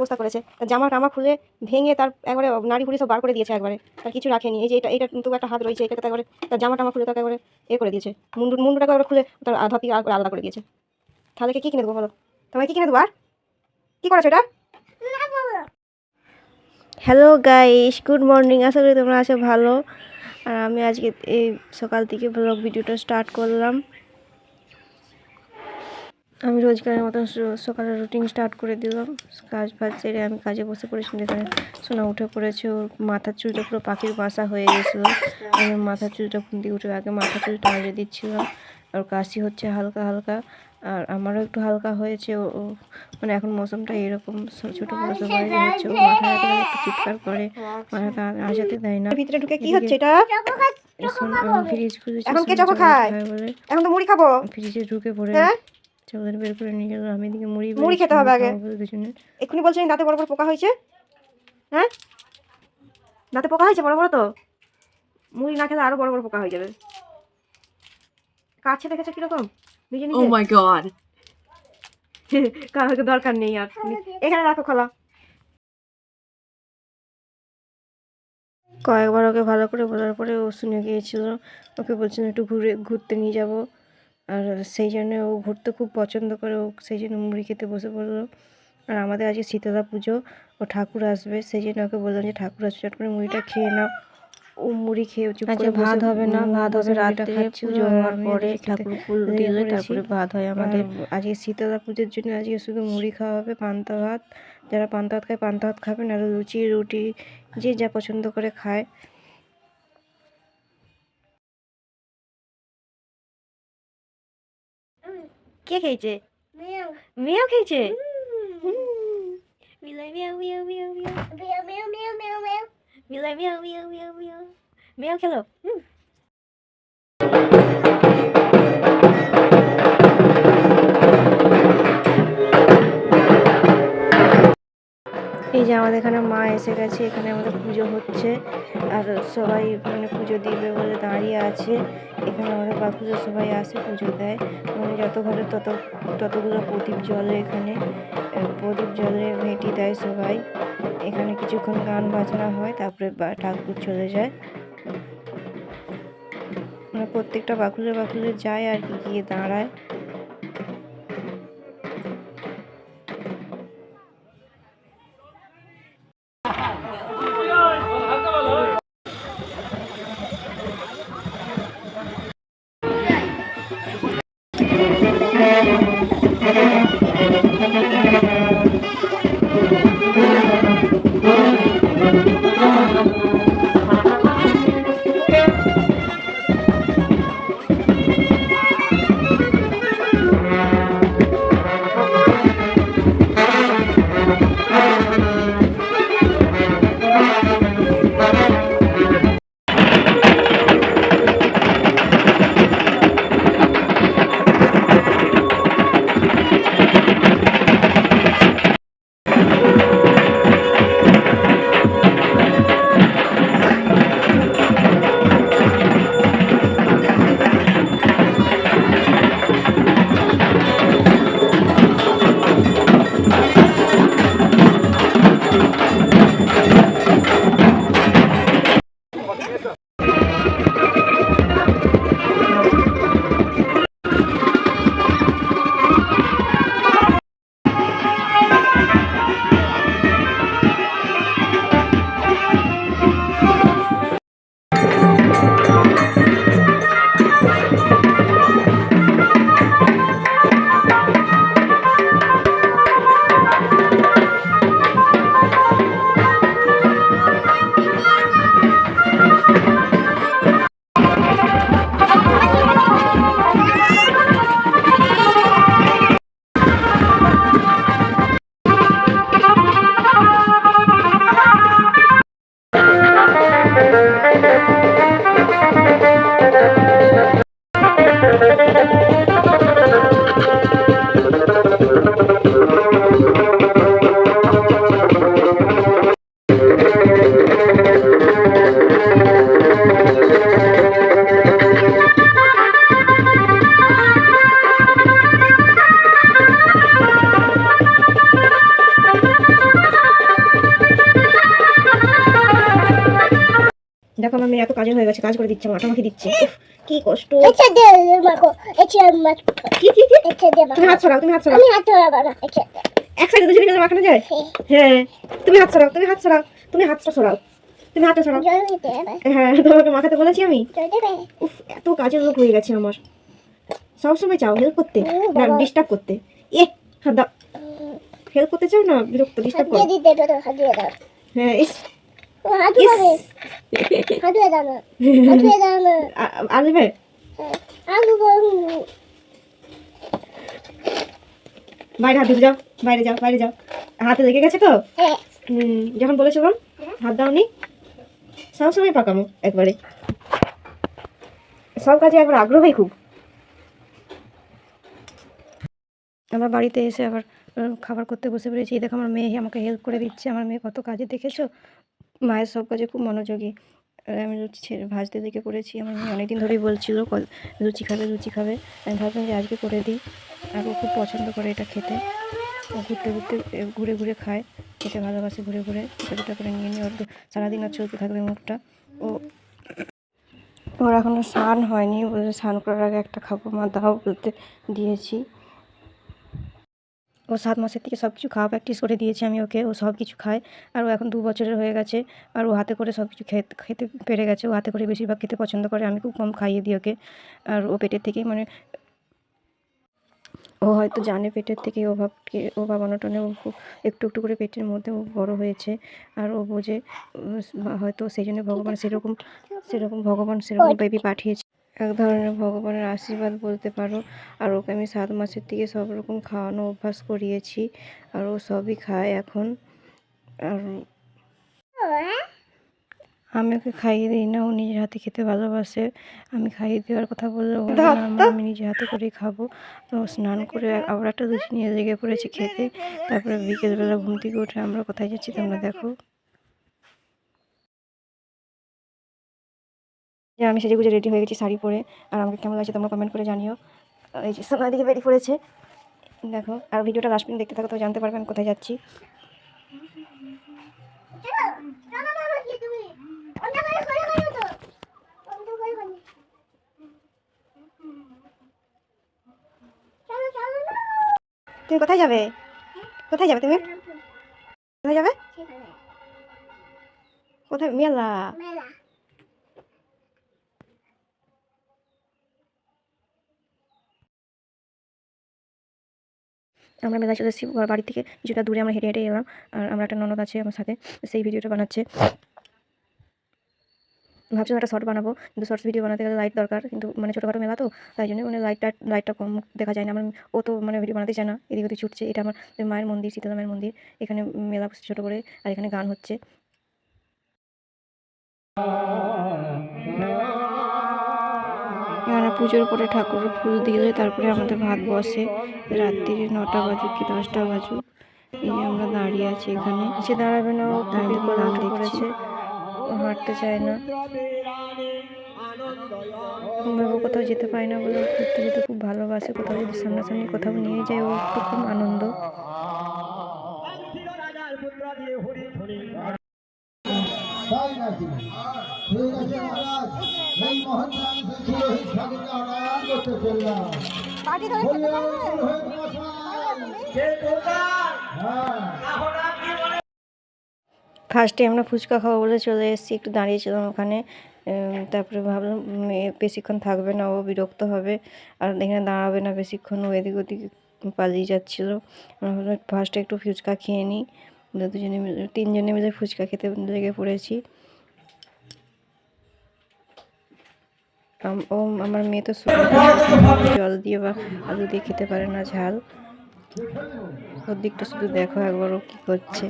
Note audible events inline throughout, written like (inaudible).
অবস্থা করেছে। জামার কামা খুলে ভেঙে তার একবারে নাড়ি ফুড়ি সব বার করে দিয়েছে একবারে। তার কিছু রাখেনি। এই যে এটা এটা কিন্তু একটা হাত রয়েছে এটাকে তো একবারে তার জামা টামা খুলে তাকে একবারে এ করে দিয়েছে। মুন্ডু, মুন্ডুটাকে একবারে খুলে তার আর আলাদা করে দিয়েছে। তাহলে কি কিনে দেবো বলো? তোমায় কি কিনে দেবো আর? কী করেছ এটা? হ্যালো গাইস গুড মর্নিং আশা করি তোমরা আছো ভালো। আর আমি আজকে এই সকাল থেকে ব্লগ ভিডিওটা স্টার্ট করলাম। আমি রোজগারের মতন স- সকালে রুটিন স্টার্ট করে দিলাম। কাজ ফাজ সেরে আমি কাজে বসে পড়েছি এখানে সোনা উঠে পড়েছে ওর মাথার চুলটা পুরো পাখির বাসা হয়ে গেছিল। আমি মাথার চুলটা ফুন্দি উঠে আগে মাথার চুলটা আগে দিচ্ছিলাম আর কাশি হচ্ছে হালকা হালকা আর আমারও একটু হালকা হয়েছে ও মানে এখন মৌসুমটা এরকম ছোটো বড়ো সবাই হচ্ছে ও মাথা একটু চিৎকার করে মাথা আসাতে দেয় না। ভিতরে ঢুকে কি হচ্ছে এটা? এখন ফ্রিজ খুলেছি এখন কে চকো চকো খায়? এখন তো মুড়ি খাব। ফ্রিজে ঢুকে পড়ে হ্যাঁ চকলেট বের করে নিয়ে গেল আমি এদিকে মুড়ি মুড়ি খেতে হবে আগে। এক্ষুনি বলছেন দাঁতে বড় বড় পোকা হয়েছে? হ্যাঁ? দাঁতে পোকা হয়েছে বড় বড় তো? মুড়ি না খেলে আরও বড় বড় পোকা হয়ে যাবে। কাছে দেখেছ কীরকম? নিজে নিজে? My god. (laughs) কারোর দরকার নেই আর। এখানে রাখো খোলা। কয়েকবার ওকে ভালো করে বলার পরে ও শুনে গিয়েছিল। ওকে বলছিল একটু ঘুরে ঘুরতে নিয়ে যাব। আর সেই জন্য ও ঘুরতে খুব পছন্দ করে ও সেই জন্য মুড়ি খেতে বসে পড়ল। আর আমাদের আজকে শীতলা পুজো ও ঠাকুর আসবে সেই জন্য ওকে বললাম যে ঠাকুর আসবে চট করে মুড়িটা খেয়ে নাও। ও মুড়ি খেয়ে চুপ আচ্ছা, করে ভাত হবে না, ভাত হবে খাচ্ছিল, পুজো হওয়ার পরে ঠাকুর ফুল দিলে তারপরে ভাত হয় আমাদের। আজকে শীতলা পুজোর জন্য আজকে শুধু মুড়ি খাওয়া হবে পান্তা ভাত। যারা পান্তা ভাত খায় পান্তা ভাত খাবেন আর লুচি রুটি যে যা পছন্দ করে খায়। কে খেয়েছে মেয়েও খেয়েছে মিলাই মিয়াও মিয়াও মিয়াও মিয়াও মিলাই মিয়াও মিয়াও মিয়াও মিয়াও মেয়েও খেলো এই যে আমাদের এখানে মা এসে গেছে এখানে আমাদের পুজো হচ্ছে। আর সবাই মানে পুজো দিবে বলে দাঁড়িয়ে আছে। এখানে আমাদের বাপুজো সবাই আসে পুজো দেয়। মানে যত ঘরে তত, ততগুলো প্রদীপ জলে এখানে। প্রদীপ জলে ভেটি দেয় সবাই। এখানে কিছুক্ষণ গান বাজনা হয়, তারপরে ঠাকুর চলে যায়। মানে প্রত্যেকটা বাকুলে বাকুলে যায় আর কি, গিয়ে দাঁড়ায়। কাজে হয়ে গেছে কাজ করে দিচ্ছে মাথা মাখি দিচ্ছে। কি কষ্ট। এটা দে মাখো এটা মাখো। কি কি কি? এটা দে তুমি হাত সরাও তুমি হাত সরাও। আমি হাত ধরাবো না দে। এক সাইডে দুজনে গেলে মাখানো যায়? হ্যাঁ। তুমি হাত সরাও তুমি হাত সরাও তুমি হাতটা সরাও। তুমি হাতটা সরাও। হ্যাঁ তোমাকে মাখাতে বলেছি আমি। উফ এত কাজের লোক হয়ে গেছে আমার। সবসময় চাও হেল্প করতে না ডিস্টার্ব করতে। এ হাত দাও। হেল্প করতে চাও না? বিরক্ত ডিস্টার্ব করো। হাত হ্যাঁ ইস। আ- আসবে বাইরে হাত দিতে যাও বাইরে যাও বাইরে যাও। হাতে লেগে গেছে তো? হ্যাঁ। যখন বলেছিলাম হাত দাওনি। সবসময় পাকামো একবারে। সব কাজে একবার আগ্রহী খুব। আমার বাড়িতে এসে আবার খাবার করতে বসে পড়েছি। এই দেখো আমার মেয়ে আমাকে হেল্প করে দিচ্ছে। আমার মেয়ে কত কাজে দেখেছ? মায়ের সব কাজে খুব মনোযোগী। আমি লুচি ছেড়ে, ভাজতে দেখে করেছি, আমার মেয়ে অনেকদিন ধরেই বলছিল লুচি খাবে লুচি খাবে। আমি ভাবলাম যে আজকে করে দিই। আর ও খুব পছন্দ করে এটা খেতে। ও ঘুরতে ঘুরতে ঘুরে ঘুরে খায়। খেতে ভালোবাসে ঘুরে ঘুরে। ছোটোটা করে নিয়ে নিয়ে ওর সারাদিন আর চলতে থাকবে মুখটা। ও ওর এখনও স্নান হয়নি বলে স্নান করার আগে একটা খাব। মা দাও বলতে দিয়েছি। ও সাত মাসের থেকে সব কিছু খাওয়া প্র্যাকটিস করে দিয়েছি আমি ওকে ও সব কিছু খায়। আর ও এখন দু বছরের হয়ে গেছে আর ও হাতে করে সব কিছু খেতে খেতে পেরে গেছে। ও হাতে করে বেশিরভাগ খেতে পছন্দ করে আমি খুব কম খাইয়ে দিই ওকে। আর ও পেটের থেকেই মানে ও হয়তো জানে পেটের থেকে অভাবকে অভাব অনটনে ও খুব একটু একটু করে পেটের মধ্যে ও বড় হয়েছে। আর ও বোঝে হয়তো সেই জন্য ভগবান সেরকম সেরকম ভগবান সেরকম বেবি পাঠিয়েছে। এক ধরনের ভগবানের আশীর্বাদ বলতে পারো। আর ওকে আমি সাত মাসের থেকে সব রকম খাওয়ানো অভ্যাস করিয়েছি। আর ও সবই খায় এখন। আর আমি ওকে খাইয়ে দিই না, ও নিজের হাতে খেতে ভালোবাসে। আমি খাইয়ে দেওয়ার কথা বললে ও আমি নিজের হাতে করেই খাব। ও স্নান করে আবার একটা লুচি নিয়ে লেগে পড়েছে খেতে। তারপরে বিকেলবেলা ঘুম থেকে উঠে আমরা কোথায় যাচ্ছি তোমরা দেখো। যে আমি সেজে গুজে রেডি হয়ে গেছি শাড়ি পরে। আর আমাকে কেমন লাগছে তোমরা কমেন্ট করে জানিও। এই যে সোনা দিকে বেরিয়ে পড়েছে দেখো আর ভিডিওটা লাস্ট পর্যন্ত দেখতে থাকো তো জানতে পারবেন কোথায় যাচ্ছি। তুমি কোথায় যাবে? কোথায় যাবে তুমি? কোথায় যাবে? কোথায়? মেলা মেলা আমরা মেলায় চলে এসেছি ঘর বাড়ি থেকে কিছুটা দূরে আমরা হেঁটে হেঁটে এলাম। আর আমরা একটা ননদ আছে আমার সাথে, সেই ভিডিওটা বানাচ্ছে। ভাবছিলাম একটা শর্ট বানাবো, কিন্তু শর্টস ভিডিও বানাতে গেলে লাইট দরকার, কিন্তু মানে ছোটোখাটো মেলা তো, তাই জন্য মানে লাইটটা লাইটটা কম দেখা যায় না। আমার ও তো মানে ভিডিও বানাতে চায় না, এদিক ওদিক ছুটছে। এটা আমার মায়ের মন্দির শীতলা মায়ের মন্দির, এখানে মেলা বসছে ছোটো করে, আর এখানে গান হচ্ছে। এখানে পুজোর পরে ঠাকুরের ফুল দিলে তারপরে আমাদের ভাত বসে। রাত্রিরে নটা বাজুক কি দশটা বাজুক? এই যে আমরা দাঁড়িয়ে আছি এখানে। সে দাঁড়াবে না দাঁড়িয়ে করে উঠে পড়েছে। ও হাঁটতে চায় না। ভাবো কোথাও যেতে পারি না বলে ঘুরতে যেতে খুব ভালোবাসে। কোথাও যদি সামনাসামনি কোথাও নিয়ে যায় ও একটু খুব আনন্দ। তাই নাকি ঠিক আছে মহারাজ। এই মহান মানুষের ছিল এই স্বাধীনতা অনায়ান করতে চললাম। বলিয়া পুরোহিত মশাই। হ্যাঁ। ফার্স্টে আমরা ফুচকা খাব বলে চলে এসেছি একটু দাঁড়িয়েছিলাম ওখানে। তারপরে ভাবলাম বেশিক্ষণ থাকবে না ও বিরক্ত হবে। আর এখানে দাঁড়াবে না বেশিক্ষণ ও এদিক ওদিক পালিয়ে যাচ্ছিল। আমরা ভাবলাম ফার্স্টে একটু ফুচকা খেয়ে নিই। দুজনে মিলে, তিনজনে মিলে ফুচকা খেতে লেগে পড়েছি। ও, আমার মেয়ে তো জল দিয়ে বা আলু দিয়ে খেতে পারে না ঝাল। ওর দিকটা শুধু দেখো একবার ও কী করছে।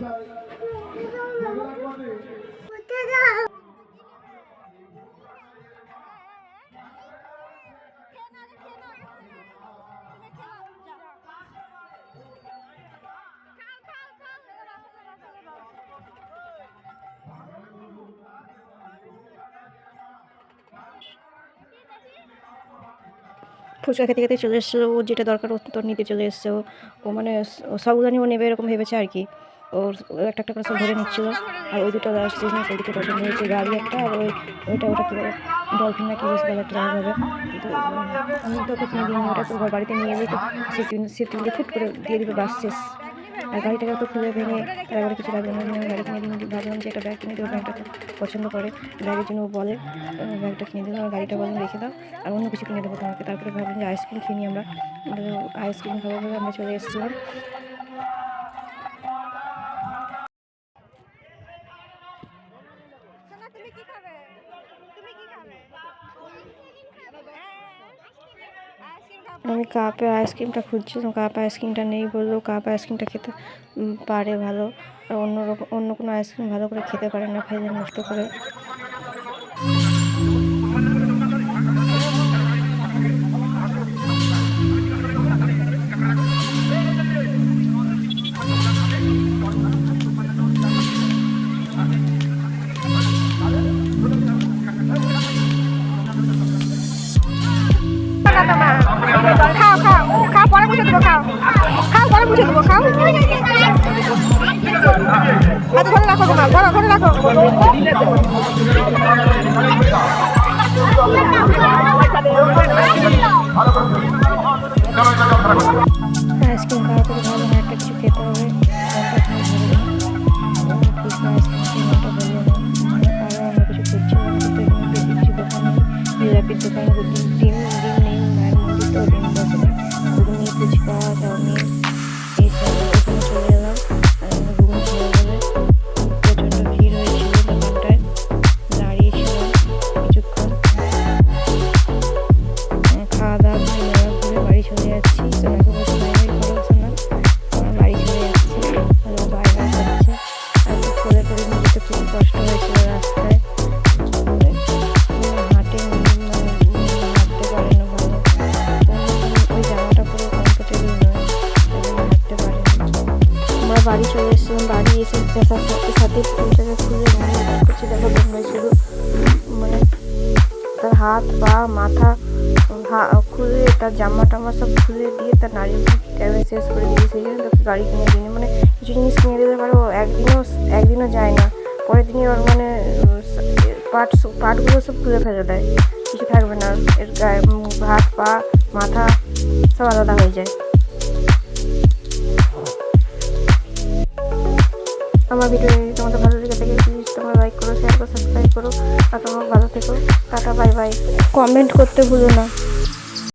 ফুচকা খেতে খেতে চলে এসেছে, ও যেটা দরকার ও তো নিতে চলে এসছে, ও মানে সাবধানি ও নেবে এরকম ভেবেছে আর কি। ওর একটা একটা করে সব ধরে নিচ্ছিল, আর ওই দুটো না সেই দুটো পছন্দ হয়েছে গাড়ি একটা, আর ওই, ওইটা ওটা পুরো ডলফিন না কি বেশ একটা হবে আমি তো ওটা তো বাড়িতে নিয়ে যেতে তো সেফটি ফিট ফুট করে দিয়ে দিবে বাস শেষ। আর গাড়িটাকে তো খুলে ভেঙে তারপরে কিছু লাগবে না গাড়ি কিনে দিই ভাবলাম যে একটা ব্যাগ কিনে দেবো ব্যাগটা খুব পছন্দ করে। ব্যাগের জন্য বলে ব্যাগটা কিনে দিলাম গাড়িটা বলে রেখে দাও, আর অন্য কিছু কিনে দেবো তোমাকে। তারপরে ভাবলাম যে আইসক্রিম নিই আমরা। আইসক্রিম খাব আমরা চলে এসেছিলাম। আমি কাপে আইসক্রিমটা খুঁজছিলাম কাপ আইসক্রিমটা নেই বললেও কাপ আইসক্রিমটা খেতে পারে ভালো। অন্য রকম, অন্য কোনো আইসক্রিম ভালো করে খেতে পারে না, খেয়ে নষ্ট করে খাও। খাও পরে মুছে দেবো খাও। হাতে ধরে রাখো তোমার ধরো ধরে রাখো। আইসক্রিম পেশার সাথে সাথে ফোনটাকে খুলে মানে করছি দেখো তোমরা মানে তার হাত পা মাথা খুলে তার জামা টামা সব খুলে দিয়ে তার নারীর ট্যাবে শেষ করে দিয়ে সেই জন্য তোকে গাড়ি কিনে দিই মানে কিছু জিনিস কিনে দিতে পারো একদিনও একদিনও যায় না পরের দিনই ওর মানে পার্ট পার্টগুলো সব খুলে ফেলে দেয় কিছু থাকবে না এর গায়ে হাত পা মাথা সব আলাদা হয়ে যায় আমার ভিডিও যদি তোমাদের ভালো লেগে থাকে প্লিজ তোমরা লাইক করো শেয়ার করো সাবস্ক্রাইব করো, আর তোমার ভালো থেকো। টাটা বাই বাই কমেন্ট করতে ভুলো না।